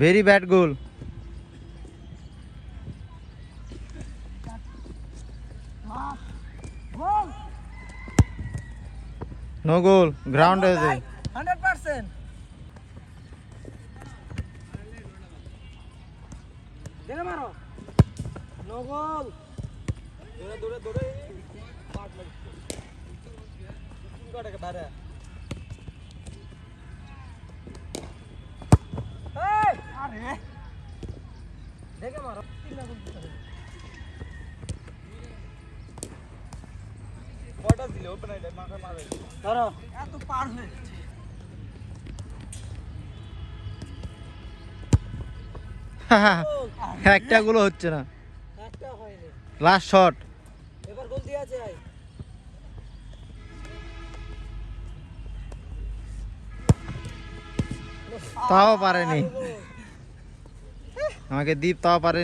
Very bad goal no goal ground হয়েছে hundred percent. মারো। No goal আরে। দেখে মারো। ধরো। এত পার হয়ে যাচ্ছে একটা গুলো হচ্ছে না। লাস্ট শট তাও পারেনি। আমাকে দ্বীপ তাও পারে